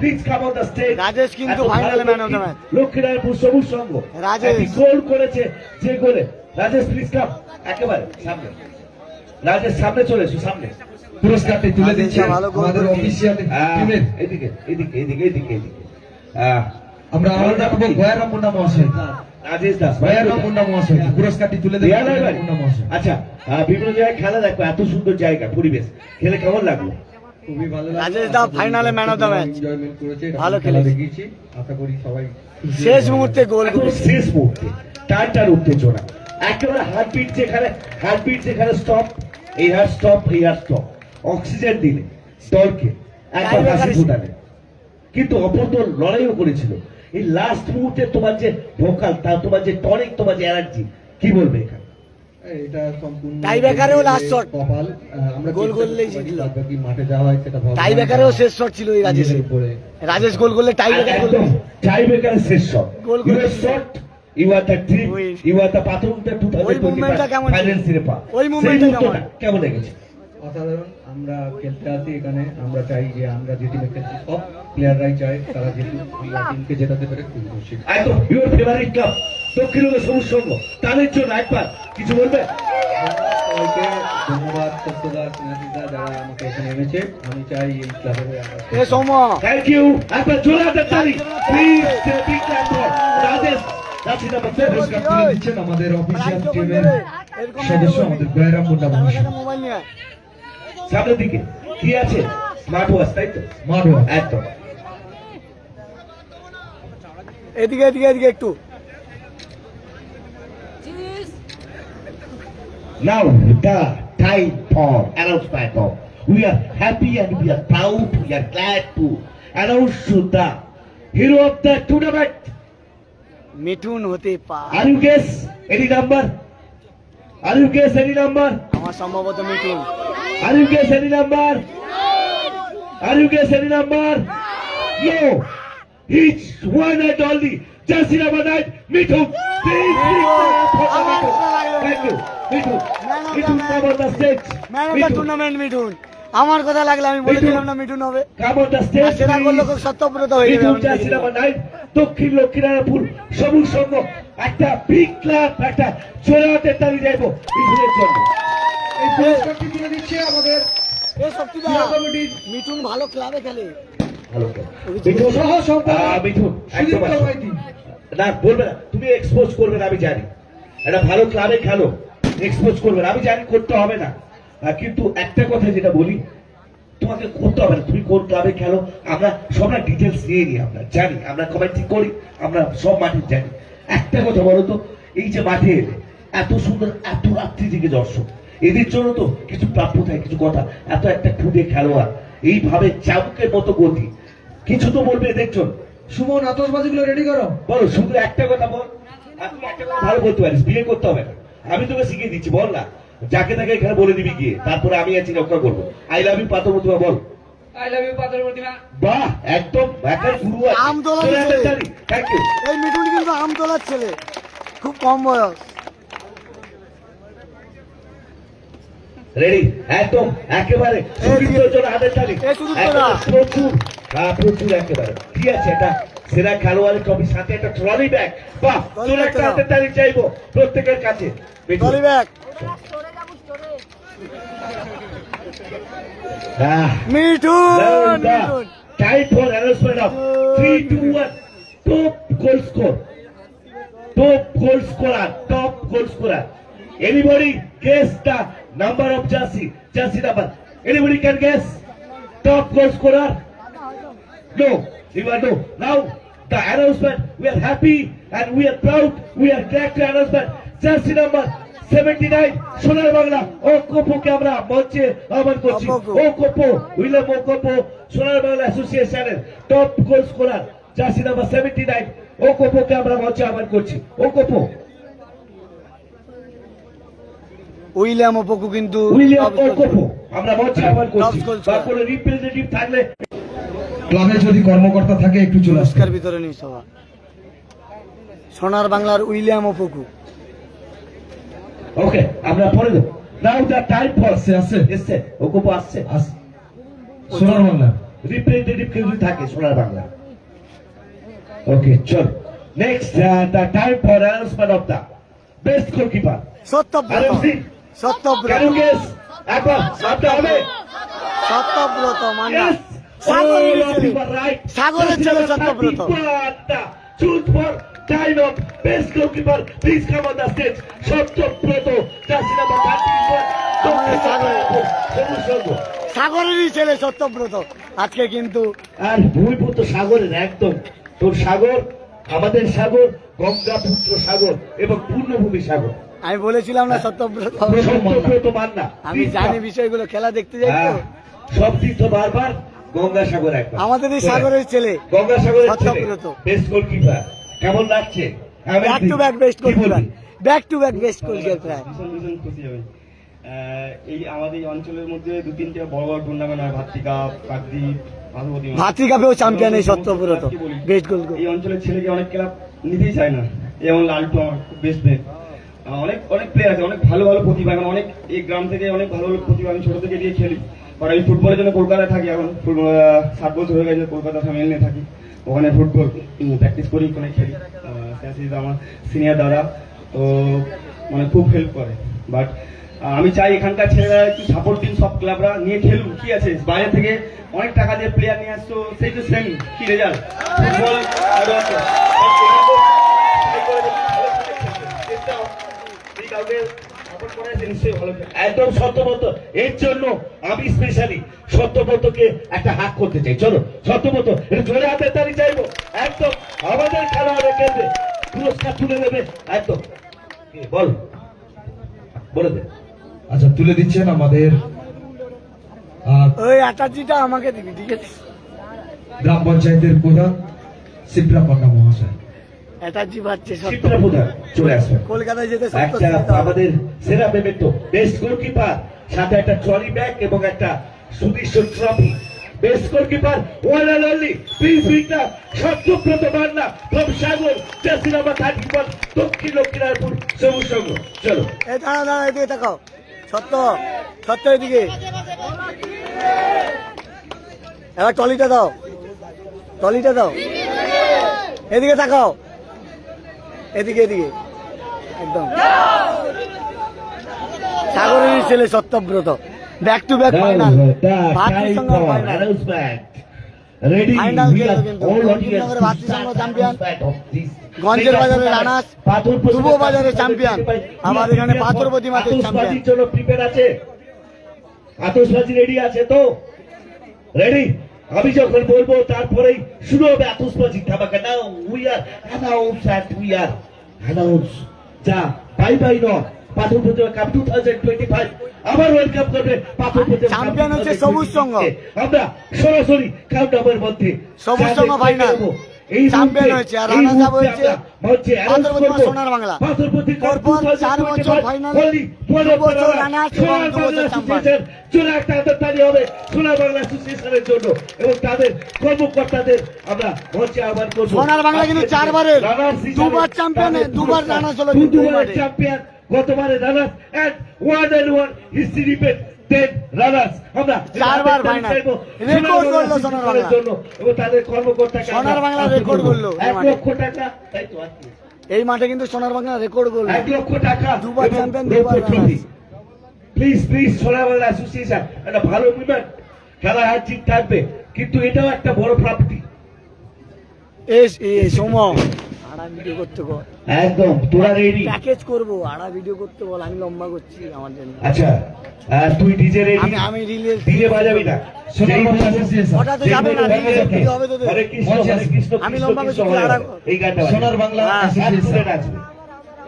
রাজেশ কিন্তু এত final ভালো এ man of Lakshmi- match। Lakshminarayanpur সবুজ সংঘ। রাজেশ। গোল করেছে যে গোলে। রাজেশ প্লিজ কাম একেবারে সামনে। রাজেশ সামনে চলে এসো সামনে। পুরস্কারটি তুলে দিচ্ছে আমাদের। অফিসিয়াল টিমের এদিকে এদিকে এদিকে এদিকে এদিকে আহ, আমরা আবার রাখব গয়ারাম মুন্ডা মহাশয়। রাজেশ দাস। গয়ারাম মুন্ডা মহাশয়। পুরস্কারটি তুলে দেয়া? মুন্ডা মহাশয়। আচ্ছা বিভিন্ন জায়গায় খেলা দেখো এত সুন্দর জায়গা পরিবেশ। খেলে কেমন লাগল? খুবই ভালো রাজেশ দা ফাইনালে ম্যান অফ দ্য ম্যাচ ভালো খেলা। আশা করি সবাই শেষ মুহূর্তে গোল শেষ মুহূর্তে উত্তেজনা। একেবারে হার্টবিট যেখানে হার্টবিট যেখানে স্টপ এই হার স্টপ এই হার স্টপ অক্সিজেন দিলে দলকে একবার হাসি ফুটালে। কিন্তু অপর দল লড়াইও করেছিল। এই লাস্ট মুহূর্তে তোমার যে ভোকাল তা তোমার যে টনিক তোমার যে এনার্জি কি বলবে এখানে? এটা সম্পূর্ণ টাইব্রেকারেও last shot। কপাল আমরা গোল করলেই জিতলো। বাকি মাঠে যাওয়া হয় সেটা ভগবানের টাই ব্যাকারেও শেষ শট ছিল এই রাজেশের। উপরে। রাজেশ গোল করলে টাই ব্যাকার গোল একদম টাই ব্রেকারের শেষ শট গোল করে shot you are the dream ওই- ইউ আর দ্য পাথর টু ওই কেমন ফাইনাল শিরোপা ওই সেই কেমন? কেমন লেগেছে? অসাধারণ। আমরা খেলতে আসি এখানে। আমরা চাই যে আমরা যে টিমে খেলছি সব প্লেয়াররাই চায় তারা যেহেতু টিমকে জেতাতে পেরে খুবই খুশি। একদম ইউর ফেভারিট ক্লাব দক্ষিণবঙ্গ সবুজ সংঘ তাদের জন্য একবার কিছু বলবে সবাইকে ধন্যবাদ সত্যদা যারা আমাকে এখানে এনেছে। আমি চাই এই সৌম থ্যাংক ইউ একবার জোরে তালি। প্লিজ বিগ ফর রাজেশ দিচ্ছেন আমাদের অফিসিয়াল টিমের সদস্য আমাদের গয়রাম মুন্ডা মহাশয়। সামনের দিকে কি আছে স্মার্ট ওয়াচ তাই তো মারোয়া একদম এদিকে এদিকে এদিকে একটু Now the time for announcement of we are happy and we are proud, we are glad to announce the hero of the tournament. Mithun হতে পা Are you guess any number? Are you guess any number? আমার সম্ভবত Mithun Are you guess any number? Are you guess any number? No. Each one and only just number nine, Mithu. Please, please, for the Mithu. Thank you. Come on the stage. আমার কথা লাগলে আমি বলেছিলাম না মিঠুন হবে. সেটা করলে খুব সত্যব্রত হয়ে যাবে দক্ষিণ লক্ষ্মীনারায়ণপুর সবুজ সংঘ একটা বিগ ক্লাব একটা জোরে হাতে তালি যাইব মিঠুনের জন্য এই পুরস্কারটি তুলে দিচ্ছে আমাদের মিঠুন ভালো ক্লাবে খেলে। মিঠুন সহ সম্পাদক মিঠুন একদম সুদীপ্ত আসো। মাইতি না বলবে না তুমি এক্সপোজ করবে না আমি জানি। একটা ভালো ক্লাবে খেলো এক্সপোজ করবে না আমি জানি করতে হবে না। কিন্তু একটা কথা যেটা বলি তোমাকে করতে হবে না তুমি কোন ক্লাবে খেলো আমরা সব ডিটেলস নিয়ে নিই আমরা জানি আমরা কমেন্ট্রি করি আমরা সব মাঠে জানি। একটা কথা বলো তো এই যে মাঠে এলে এত সুন্দর এত রাত্রি থেকে দর্শক এদের জন্য তো কিছু প্রাপ্য থাকে কিছু কথা। এত একটা খুদে খেলোয়াড়। এইভাবে চাবুকের মতো গতি। কিছু তো বলবে এদের জন্য। সুমন আতসবাজিগুলো রেডি করো। বলো শুধু একটা কথা বল। তুই একটা কথা ভালো বলতে পারিস বিয়ে করতে হবে না। আমি তোকে শিখিয়ে দিচ্ছি বল না। যাকে তাকে এখানে বলে দিবি গিয়ে। তারপরে আমি আছি রক্ষা করব। আই লাভ ইউ পাথর প্রতিমা বল। আই লাভ ইউ পাথর প্রতিমা। বাহ একদম একার গুরু আম তোলা দিছে। থ্যাংক ইউ এই মিঠুন কিন্তু আম ছেলে। খুব কম বয়স। রেডি একদম একেবারে হাতের তালি। প্রচুর হ্যাঁ প্রচুর একেবারে আছে এটা সেরা খেলোয়াড়ের ট্রফি সাথে একটা ট্রলি ব্যাগ বাহ তোর একটা হাতের তালি চাইব প্রত্যেকের কাছে Mithun. Trolley bag Mithun Now the Mithun time for announcement of 3, 2, 1. Top goal score. Top goal scorer. Top goal scorer. Number of jersey? Jersey number. Anybody can guess? Top goal scorer? No. You are no. Now the announcement. We are happy and we are proud. We are glad to announcement. Jersey number. 79 সোনার বাংলা ও কোপোকে আমরা মঞ্চে আহ্বান করছি অপকো। ও কোপো William ও কোপো সোনার বাংলা অ্যাসোসিয়েশনের top goal scorer jersey number seventy nine ও কোপোকে আমরা মঞ্চে আহ্বান করছি ও কোপো উইলিয়াম অপকু কিন্তু উইলিয়াম ও আমরা মঞ্চে আহ্বান করছি। বা কোনো রিপ্রেজেন্টেটিভ থাকলে ক্লাবে যদি কর্মকর্তা থাকে একটু চলে পুরস্কার বিতরণী সভা। সোনার বাংলার উইলিয়াম অপকু ওকে আমরা পরে দেবো। নাও টাইম ফর আসছে আসছে এসছে ও কোপো আসছে সোনার বাংলা। রিপ্রেজেন্টেটিভ কেউ যদি থাকে সোনার বাংলা। ওকে চল। Next the time for announcement of the best goalkeeper Satyabrata. Arab Singh Satyabrata can you guess একবার ভাবতে হবে। সত্যব্রত মান্না। সাগরের ছেলে. সাগরের সত্যব্রত. সত্যব্রত জার্সি নাম্বার সাগরেরই ছেলে সত্যব্রত আজকে কিন্তু আর ভূমিপুত্র সাগরের একদম। তোর সাগর আমাদের সাগর গঙ্গাপুত্র সাগর এবং পূর্ণভূমি সাগর। আমি বলেছিলাম না সত্যব্রত আমি জানি বিষয়গুলো খেলা দেখতে যাই তো। হ্যাঁ, সব তীর্থ বারবার গঙ্গা সাগর একবার। আমাদের এই সাগরের ছেলে গঙ্গা সাগরের ছেলে সত্যব্রত। বেস্ট গোলকিপার কেমন লাগছে? Back to back best goalkeeper back to back best goalkeeper ভীষণ ভীষণ খুশি হবে এই আমাদের এই অঞ্চলের মধ্যে দু তিনটে বড় বড় টুর্নামেন্ট হয় ভাতৃকা কাকদ্বীপ ভাতৃ কাপেও champion এই সত্যব্রত। Goal goal। এই অঞ্চলের ছেলেকে অনেক ক্লাব নিতেই চায় না। যেমন লালটু আমার বেস্ট ফ্রেন্ড অনেক অনেক প্লেয়ার আছে, অনেক ভালো ভালো প্রতিভা। এখন অনেক এই গ্রাম থেকে অনেক ভালো ভালো প্রতিভা আমি ছোট থেকে দিয়ে খেলি। আর আমি ফুটবলের জন্য কলকাতায় থাকি এখন। সাত বছর হয়ে গেছে, কলকাতা ফ্যামিলি নিয়ে থাকি। ওখানে ফুটবল প্র্যাকটিস করি, ওখানে খেলি। আমার সিনিয়র দাদা, তো মানে খুব হেল্প করে। বাট আমি চাই এখানকার ছেলেরা একটু সাপোর্ট দিন, সব ক্লাবরা নিয়ে খেলুন কি আছে? বাইরে থেকে অনেক টাকা দিয়ে প্লেয়ার নিয়ে আসছো, সেই তো সেম কি রেজাল্ট ফুটবল আর আছে। একদম সত্যমত। এর জন্য আমি স্পেশালি সত্যমতকে একটা হাক করতে চাই। চলো এটা জোরে তালি চাইব। একদম। আমাদের খেলোয়াড়ের কেন্দ্রে পুরস্কার তুলে দেবে একদম। বল। বলে দে। আচ্ছা তুলে দিচ্ছেন আমাদের। আহ, ওই আমাকে দিবি ঠিক আছে? গ্রাম পঞ্চায়েতের প্রধান শিবরা পান্না মহাশয়। পাচ্ছে চলে আসবে। কলকাতায় যেতে একটা আমাদের সেরা পেমেন্ট বেস্ট গোলকিপার সাথে একটা ট্রলি ব্যাগ এবং একটা সুদৃশ্য trophy best goalkeeper one and only please উইকটা Satyabrata Manna from Sagar jersey thirty one Dakshin Lakshminarayanpur Sabuj সংঘ চলো। দাঁড়া দাঁড়া এদিকে তাকাও। সত্য সত্য এদিকে। এবার টলিটা দাও। টলিটা দাও। এদিকে তাকাও। এদিকে এদিকে। একদম। সাগরেরই ছেলে Satyabrata. Back to back final final champion, গঞ্জের বাজারে রানাস, পূর্ব বাজারে champion, আবার এখানে পাথরপতি মাঠের champion। জন্য প্রিপেয়ার আছে। আতশবাজি রেডি আছে তো? রেডি আমি যখন বলব তারপরেই শুরু হবে আতশবাজি ধামাকা now we are announce and we are announce যা bye bye not Patharpati cup two thousand twenty five আবার ওয়েলকাম করবে পাথরপতি চ্যাম্পিয়ন হচ্ছে সবুজ সংঘ। আমরা সরাসরি কাউন্টামের মধ্যে সবুজ সংঘ যাদের হয়েছে, আর হয়েছে পাথরপতি মা সোনার বাংলা। পাথরপতি পরপর চার বছর final এ, only one দু বছর রানার্স এবং দু বছর বাংলা চলে একটা হবে সোনার বাংলা অ্যাসোসিয়েশনের জন্য। এবং তাদের কর্মকর্তাদের আমরা মঞ্চে আহ্বান করব। সোনার বাংলা কিন্তু চারবারের, দুবার তাদের দুবার রানার্স হলো চ্যাম্পিয়ন গতবারে runners and one and one history repeat runners আমরা চারবার রেকর্ড সোনার করল বাংলা সোনার বাংলা। এবং তাদের কর্মকর্তাকে সোনার বাংলা রেকর্ড করল এই এক মাঠে। লক্ষ টাকা তাই তো এই মাঠে কিন্তু সোনার বাংলা রেকর্ড করল এক লক্ষ টাকা দুবার দুবার প্লিজ প্লিজ সোনার বাংলা অ্যাসোসিয়েশন একটা ভালো মুভমেন্ট খেলা হার জিত থাকবে। কিন্তু এটাও একটা বড় প্রাপ্তি এস এ সোম আড়া ভিডিও করতে বল। একদম তোরা রেডি প্যাকেজ করব আড়া ভিডিও করতে বল আমি লম্বা করছি আমার জন্য। আচ্ছা আর তুই ডিজে রেডি আমি আমি রিলে ডিজে বাজাবি না। হ্যাঁ।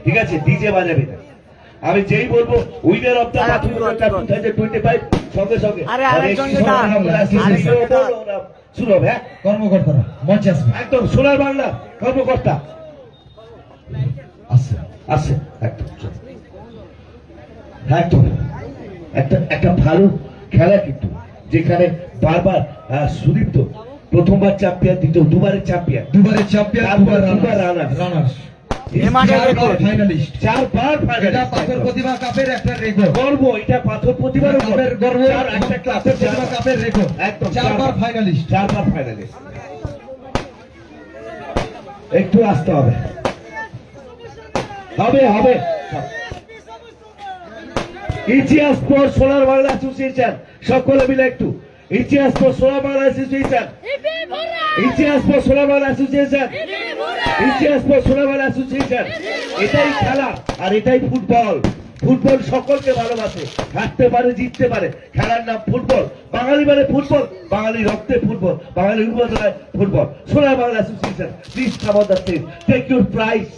ঠিক আছে ডিজে বাজাবি না। আমি যেই বলব উইনার অফ হ্যাঁ, বল। 2025 সঙ্গে সঙ্গে। আরে, শুরু হবে হ্যাঁ? কর্মকর্তারা মঞ্চে আসবে। একদম সোনার বাংলা কর্মকর্তা। আসছে আছে। একদম একদম একটা একটা ভালো খেলা কিন্তু যেখানে বারবার সুদীপ্ত প্রথমবার চ্যাম্পিয়ন দ্বিতীয় দুবারের চ্যাম্পিয়ন দুবারের চ্যাম্পিয়ন দুবার দুবার একটু আসতে হবে। হবে হবে। ইতিহাস পর সোনার বাংলা অ্যাসোসিয়েশন, সকলে মিলে একটু। ইতিহাস পর সোনার বাংলা অ্যাসোসিয়েশন। ইতিহাস পর সোনার বাংলা অ্যাসোসিয়েশন। ইতিহাস পর সোনার বাংলা অ্যাসোসিয়েশন। এটাই খেলা, আর এটাই ফুটবল। ফুটবল সকলকে ভালোবাসে, হারতে পারে, জিততে পারে। খেলার নাম ফুটবল। বাঙালি মানে ফুটবল, বাঙালি রক্তে football, Bangali উন্মোদনায় football. Sonar Bangla association please come on the your prize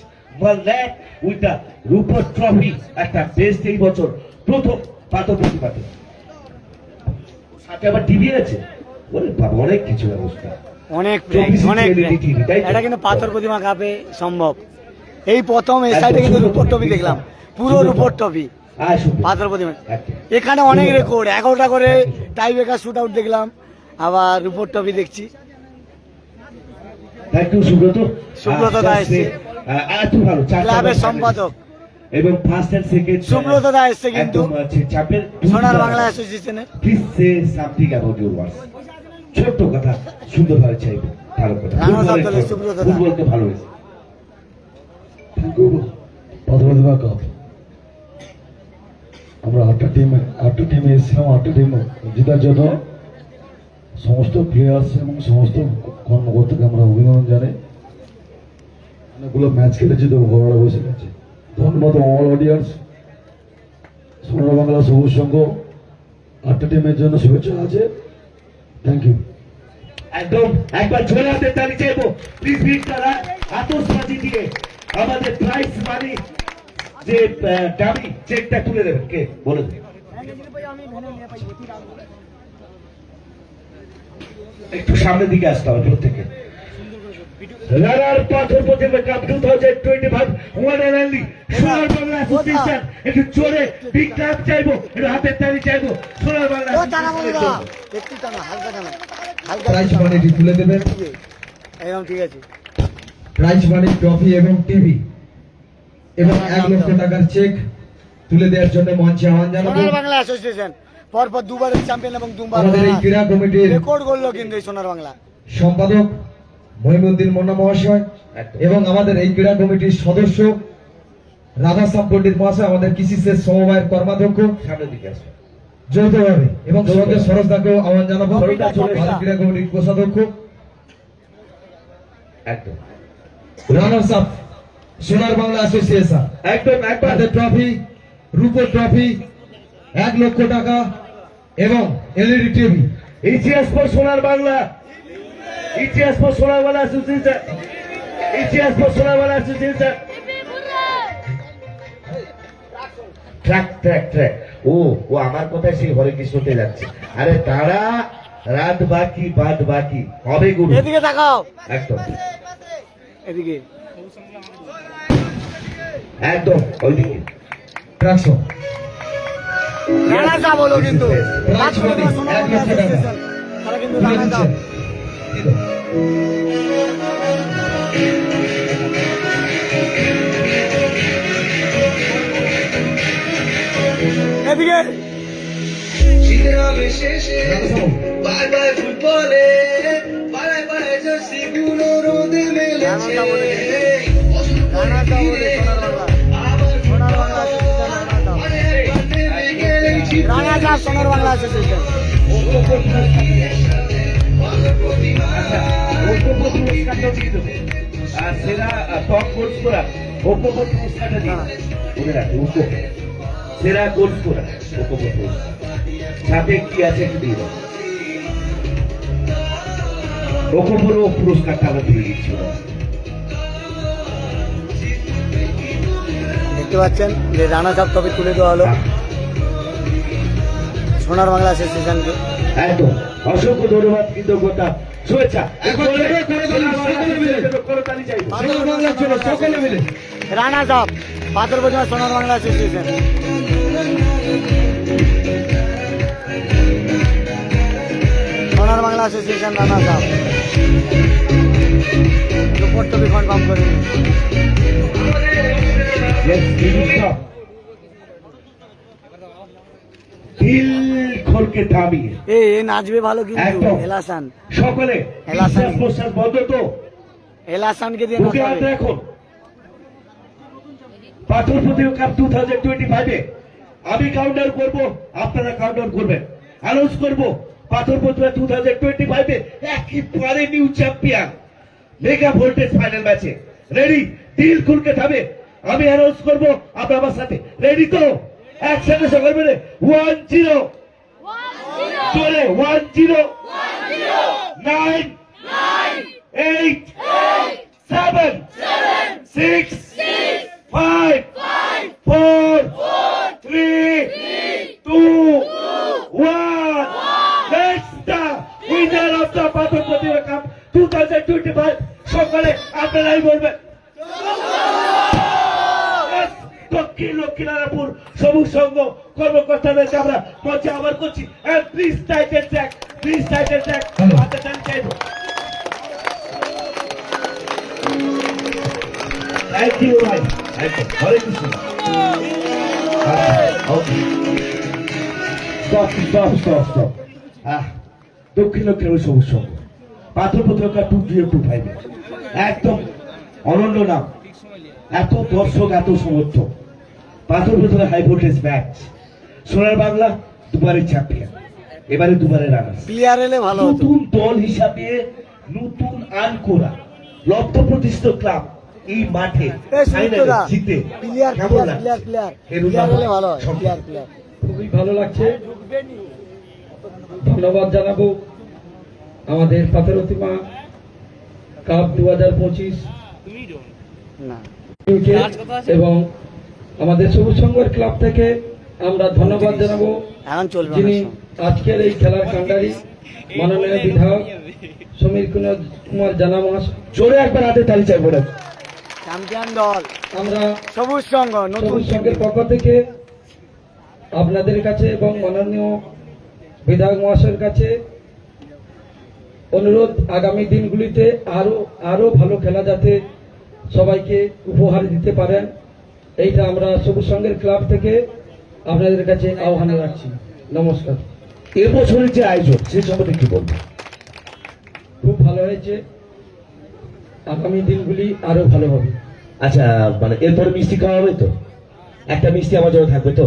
one lakh with the রূপর trophy একটা বেস্ট এই বছর প্রথম পাথর প্রতিপাতে সাথে আবার টিভি আছে। ওরে বাবা অনেক কিছু ব্যবস্থা। অনেক অনেক? এটা কিন্তু পাথর প্রতিমা কাপে সম্ভব। এই প্রথম এই সাইডে কিন্তু রূপর টপি দেখলাম। পুরো রূপর টপি আয় পাথর প্রতিমা। এখানে অনেক রেকর্ড এগারোটা করে টাই ব্রেকার শুট আউট দেখলাম। আবার রূপর টপি দেখছি। Thank you Subrata. Subrata da এসছে। ভালো ক্লাবের সম্পাদক। এবং first and second Subrata da এসছে কিন্তু। চাপের সোনার বাংলা অ্যাসোসিয়েশনের please say something about your words ছোট্ট কথা সুন্দরভাবে চাইবে ভালো কথা। সুব্রত দা। ফুটবলকে পদ্মপ্রতিভা কাপ আমরা আটটা টিমে আটটা টিমে এসেছিলাম আটটা টিম জেতার জন্য। সমস্ত প্লেয়ার্স এবং সমস্ত কর্মকর্তাকে আমরা অভিনন্দন জানাই। অনেকগুলো ম্যাচ খেলেছি তো, ঘোড়ারা বসে গেছে। ধন্যবাদ অল অডিয়েন্স সোনার বাংলা সবুজ সংঘ, আটটা টিমের জন্য শুভেচ্ছা আছে। থ্যাংক ইউ একদম, একবার জোরে হাতে তালি চাইব। প্লিজ ভিড় তারা আতসবাজি দিয়ে আমাদের প্রাইস মানি যে দাবি চেকটা তুলে দেবেন কে? বলে দেবেন একটু সামনের দিকে আসতে হবে প্রত্যেকে runner Pathar Pratibha cup two thousand twenty five one and only Sonar Bangla association একটু জোরে বিগ ক্লাব চাইব একটু হাতের তালি চাইব সোনার বাংলা একটু টানা হালকা টানা হালকা প্রাইজ। মানিটি তুলে দেবেন একদম ঠিক আছে। প্রাইজ মানি ট্রফি এবং টিভি এবং এক লক্ষ টাকার চেক তুলে দেওয়ার জন্য মঞ্চে আহ্বান জানাব। সোনার বাংলা অ্যাসোসিয়েশন পরপর দুবারের চ্যাম্পিয়ন এবং দুবার আমাদের এই ক্রীড়া কমিটির রেকর্ড করল কিন্তু এই সোনার বাংলা। সম্পাদক মহিমুদ্দিন মোন্না মহাশয় এবং আমাদের এই ক্রীড়া কমিটির সদস্য রাধাশ্যাম পণ্ডিত মহাশয় আমাদের কৃষি সেচ সমবায়ের কর্মাধ্যক্ষ। যৌথভাবে এবং সঙ্গে সরোজদাকেও আহ্বান জানাব। ক্রীড়া কমিটির কোষাধ্যক্ষ। একদম। রানার্স আপ সোনার বাংলা অ্যাসোসিয়েশন একদম একবার ট্রফি রূপোর ট্রফি এক লক্ষ টাকা এবং এলইডি টিভি ইতিহাস পর সোনার বাংলা। ইতিহাস পর সোনার বাংলা অ্যাসোসিয়েশন ইতিহাস পর Sonar Bangla association track track track ও ও আমার কথায় সেই হরে কৃষ্ণতে যাচ্ছে। আরে তারা রাত বাকি বাদ বাকি। হবে গুরু। এদিকে তাকাও। একদম। এদিকে। একদম ওইদিকে। ট্রাকশন রানা যা বলো কিন্তু। প্রাইজ মানি সোনার এদিকে রানার্স আপ। রানা যা বলে রানা যা বলে সোনার বাংলা সোনার বাংলা অ্যাসোসিয়েশন রানা যা রানা যা সোনার বাংলা অ্যাসোসিয়েশন দিয়ে সেরা দিয়ে সাথে কি আছে দিয়ে পুরস্কারটা আমরা তুলে দিচ্ছি দেখতে পাচ্ছেন যে রানা সাহেব তবে তুলে দেওয়া হলো। সোনার বাংলা অ্যাসোসিয়েশনকে একদম। অসংখ্য ধন্যবাদ কৃতজ্ঞতা শুভেচ্ছা। দিল সকলকে থামিয়ে। এ নাচবে ভালো কিন্তু এলাসান। সকলে প্রশ্বাস বন্ধ তো? এলাসানকে দিয়ে হাত রাখুন। পাথর কাপ টু থাউজেন্ড টোয়েন্টি ফাইভে আমি কাউন্টার করব আপনারা কাউন্টার করবেন। অ্যানাউন্স করব পাথর প্রতিভা টু থাউজেন্ড টোয়েন্টি ফাইভে একেবারে new champion mega voltage final ম্যাচে রেডি দিল খুলকে থামে। আমি অ্যানাউন্স করব আপনার আমার সাথে। রেডি তো? একসাথে সকল মিলে ওয়ান জিরো চলে one zero nine eight seven, six, five, four, three, two, one. Next the winner of the Pathor Pratibha Cup 2025 সকালে আপনারাই বলবেন Yes, দক্ষিণ লক্ষ্মীনারায়ণপুর সবুজ সংঘ কর্মকর্তাদেরকে আমরা মঞ্চে আবার করছি please title track please title track হাতে টান চাইব। থ্যাংক ইউ ভাই। একদম Hare Krishna. Stop stop stop stop ah Dakshin Sabuj Sangha পাথর পত্রিকা টু জিরো টু ফাইভ একদম অনন্য নাম। এত দর্শক এত সমর্থক। পাথর পত্রিকা হাই ভোল্টেজ ম্যাচ সোনার বাংলা দুবারের চ্যাম্পিয়ন এবারে দুবারের রানার্স প্লেয়ার এলে ভালো হতো। নতুন দল হিসাবে নতুন আনকোরা লব্ধ প্রতিষ্ঠিত ক্লাব এই মাঠে জিতে। কেমন লাগছে? হয়। খুবই ভালো লাগছে। ধন্যবাদ জানাব আমাদের পাথরতিমা কাপ দু হাজার পঁচিশ না। এবং আমাদের সবুজ সংঘের ক্লাব থেকে আমরা ধন্যবাদ জানাব যিনি আজকের এই খেলার কাণ্ডারি মাননীয় বিধায়ক সমীর কুমার কুমার জানা মহাশয় জোরে একবার হাতে তালি চাইব আমরা সবুজ সংঘ নতুন সংঘের পক্ষ থেকে আপনাদের কাছে এবং মাননীয় বিধায়ক মহাশয়ের কাছে অনুরোধ আগামী দিনগুলিতে আরও আরও ভালো খেলা যাতে সবাইকে উপহার দিতে পারেন। এইটা আমরা সবুজ সংঘের ক্লাব থেকে আপনাদের কাছে আহ্বান রাখছি নমস্কার। এবছরের যে আয়োজন সে সম্বন্ধে কি বলব খুব ভালো হয়েছে। আগামী দিনগুলি আরও ভালো হবে। আচ্ছা মানে এরপরে মিষ্টি খাওয়া হবে তো? একটা মিষ্টি আমার জন্য থাকবে তো?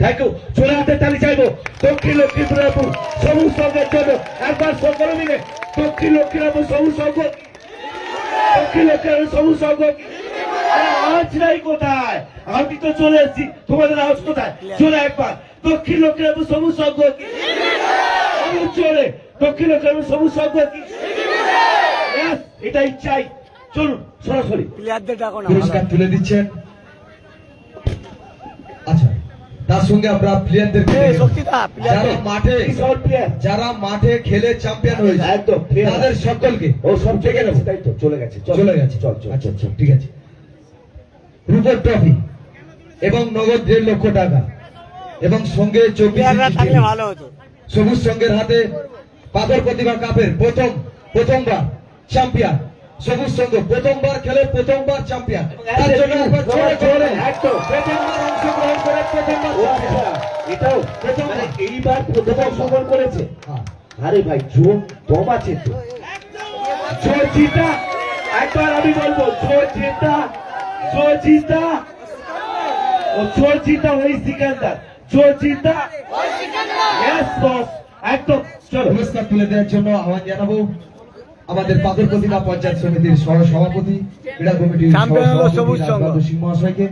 থ্যাংক ইউ চলে হাতে তালি চাইব। দক্ষিণ লক্ষ্মীপুর সবুজ সংঘের জন্য একবার সকলে মিলে দক্ষিণ লক্ষ্মীপুর সবুজ সংঘ দক্ষিণ লক্ষ্মীপুর সবুজ সংঘ আরে নাই কোথায়? আমি তো চলে এসেছি। তোমাদের আওয়াজ কোথায়? চলে একবার। দক্ষিণ সবুজ কি? চলে। দক্ষিণ সবুজ কি? এটাই চাই। চলুন সরাসরি। পুরস্কার তুলে দিচ্ছেন। আচ্ছা তার সঙ্গে আমরা যারা মাঠে. যারা মাঠে খেলে চ্যাম্পিয়ন হয়েছে একদম, তাদের সকলকে ও সব চলে গেছে। তাই তো চলে গেছে চল। চলে গেছে। চল চল আচ্ছা আচ্ছা ঠিক আছে। রূপের ট্রফি এবং নগদ দেড় লক্ষ টাকা এবং সঙ্গে চব্বিশ। সবুজ সংঘের হাতে পাথর প্রতিভা কাপের প্রথম প্রথমবার চ্যাম্পিয়ন সবুজ সংঘ প্রথমবার খেলে প্রথমবার চ্যাম্পিয়ন তার জন্য অংশগ্রহণ করে প্রথমবার। আচ্ছা, এটাও। মানে এইবার প্রথম অংশগ্রহণ করেছে। হ্যাঁ। আরে ভাই জোর দম আছে তো। জোর জিতা। একবার আমি বলব জোর জিতা। একদম। চলো পুরস্কার তুলে দেওয়ার জন্য আহ্বান জানাব। আমাদের পাথর প্রতিভা পঞ্চায়েত সমিতির সহ সভাপতি ক্রীড়া কমিটির সিং মহাশয়কে।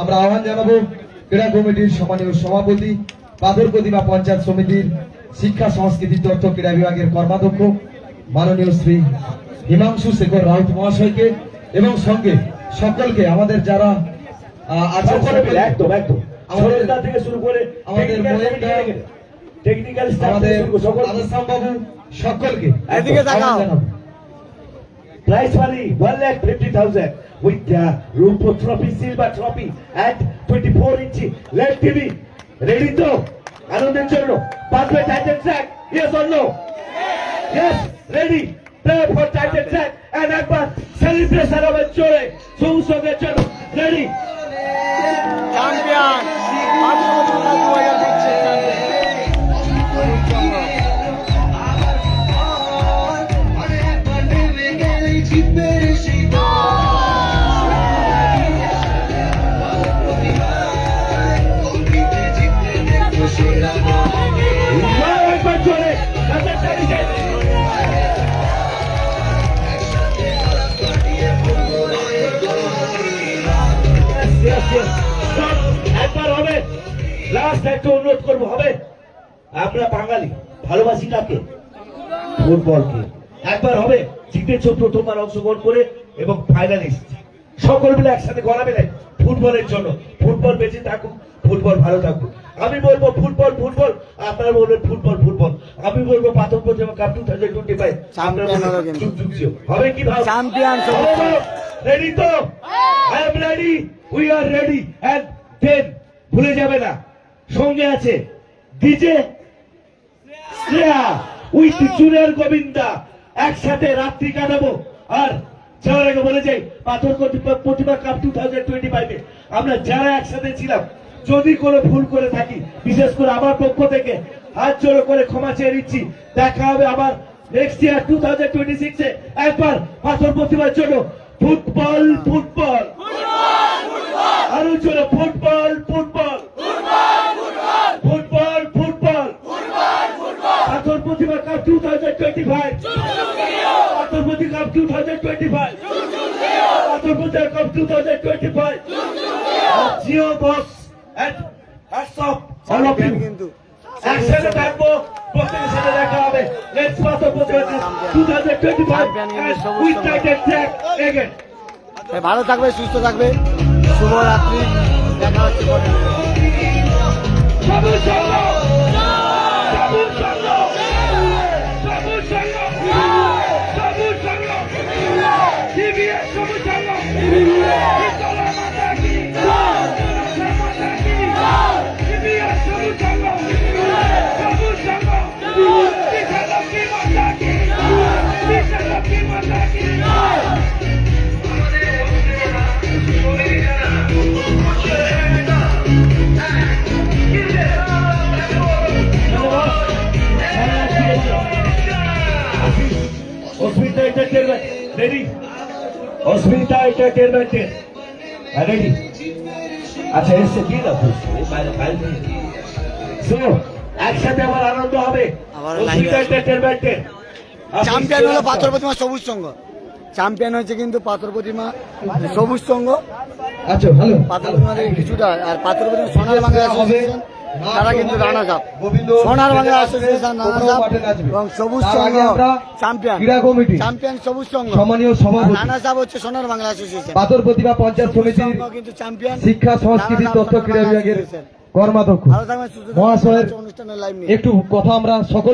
আমরা আহ্বান জানাব ক্রীড়া কমিটির সম্মানীয় সভাপতি পাথর পঞ্চায়েত সমিতির শিক্ষা সংস্কৃতি তথ্য ক্রীড়া বিভাগের কর্মাধ্যক্ষ মাননীয় শ্রী হিমাংশু শেখর রাউত মহাশয়কে এবং সঙ্গে সকলকে আমাদের যারা আহ, আছেন সকলে মিলে সকলকে- একদম একদম আমাদের- থেকে শুরু করে আমাদের টেকনিক্যাল আমাদের সকল বাবু সকলকে এদিকে তাকাও। আহ্বান জানাব। Prize money one lakh fifty thousand with the Rupo Trophy, Silver Trophy and 24 inch LED TV. Ready তো আনন্দের জন্য পাঁচবে title track yes or no yes ready play for title track and একবার সেলিব্রেশন হবে চলে সঙ্গের জন্য ready চ্যাম্পিয়ন দু হাজার একবার হবে। লাস্ট একটা অনুরোধ করব হবে? আমরা বাঙালি ভালোবাসি কাকে? ফুটবলকে। একবার হবে জিতেছ প্রথমবার অংশগ্রহণ করে এবং ফাইনালিস্ট সকল মিলে একসাথে গড়াবে না ফুটবলের জন্য। ফুটবল বেঁচে থাকুক ফুটবল ভালো থাকুক। আমি বলব ফুটবল ফুটবল। আপনারা বলবেন ফুটবল ফুটবল। আমি বলব Pathar Pratima cup two thousand twenty five. হবে কি ভাব? রেডি তো I am ready we are ready and then ভুলে যাবে না। সঙ্গে আছে DJ Shreya with junior Govinda একসাথে রাত্রি কাটাবো। আর যাওয়ার আগে বলে যাই Pathar Pratibha cup two thousand twenty ফাইভে আমরা যারা একসাথে ছিলাম যদি কোনো ভুল করে থাকি বিশেষ করে আমার পক্ষ থেকে হাত জোড়ো করে ক্ষমা চেয়ে নিচ্ছি। দেখা হবে আবার next year two thousand twenty সিক্সে একবার পাথর প্রতিভার জন্য ফুটবল ফুটবল। আরও জোরে football football. Football football. Pathar Pratibha cup two thousand twenty five Pathar Pratibha cup two thousand twenty five Pathar Pratibha cup two thousand twenty five Jio boss and hats off all of you কিন্তু। একসাথে থাকব প্রত্যেকের সাথে দেখা হবে। Two thousand twenty five with ভালো থাকবে সুস্থ থাকবে। শুভরাত্রি দেখা হচ্ছে সবুজ সবুজ সবুজ সবুজ সবুজ অস্মিতা রেডি? অস্মিতা এন্টারটেনমেন্টের রেডি? আচ্ছা এসে দিয়ে দাও বাইরে বাইরে একসাথে আমার আনন্দ হবে। অস্মিতা live আছে। এন্টারটেনমেন্টের চ্যাম্পিয়ন হলো পাথর প্রতিমা সবুজ সংঘ চ্যাম্পিয়ন হয়েছে কিন্তু পাথর প্রতিমা সবুজ সংঘ আচ্ছা ভালো। পাথর প্রতিমা কিছুটা। আর পাথর প্রতিমা সোনার বাংলা অ্যাসোসিয়েশন তারা কিন্তু রানা কাপ সোনার বাংলা অ্যাসোসিয়েশন রানা কাপ এবং সবুজ সংঘ চ্যাম্পিয়ন কমিটি চ্যাম্পিয়ন সবুজ সংঘ। সম্মানীয় সভাপতি। রানা কাপ হচ্ছে সোনার বাংলা অ্যাসোসিয়েশন পাথর প্রতিভা পঞ্চায়েত সমিতির কিন্তু চ্যাম্পিয়ন শিক্ষা সংস্কৃতি তথ্য ক্রীড়া বিভাগের কর্মাধ্যক্ষ। মহাশয়ের একটু কথা আমরা সকল